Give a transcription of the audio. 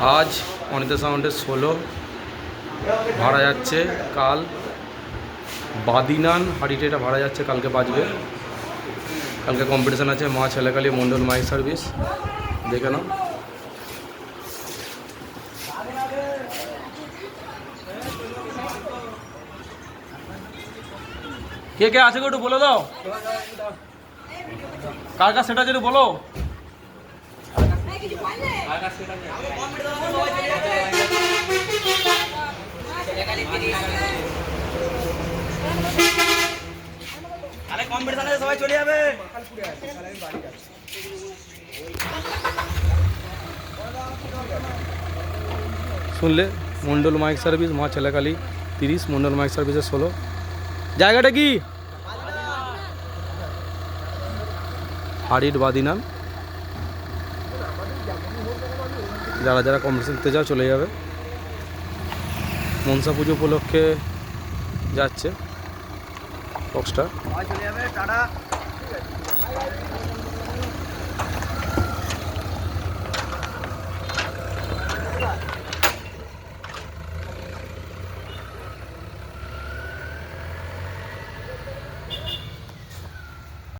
আজ অনিতা সাউন্ডের ষোলো। ভাড়া যাচ্ছে কাল। বাদিনান হাড়িটা এটা ভাড়া যাচ্ছে, কালকে বাজবে। কালকে কম্পিটিশান আছে মা ছেলেকালী মন্ডল মাইক সার্ভিস দেখে নাও। কে কে আছে একটু বলে দাও। কার কার সেটা যদি বলো। আরে কম্পিটিশনে সবাই চলে যাবে শুনলে মন্ডল মাইক সার্ভিস, মা ছেলেকালী তিরিশ মন্ডল মাইক সার্ভিসের ষোলো। জায়গাটা কি? হাড়ির বাদিনান যারা যারা কম্পিটিশন দিতে যাও চলে যাবে। মনসা পুজো উপলক্ষে যাচ্ছে। বক্সটা চলে যাবে, টাটা।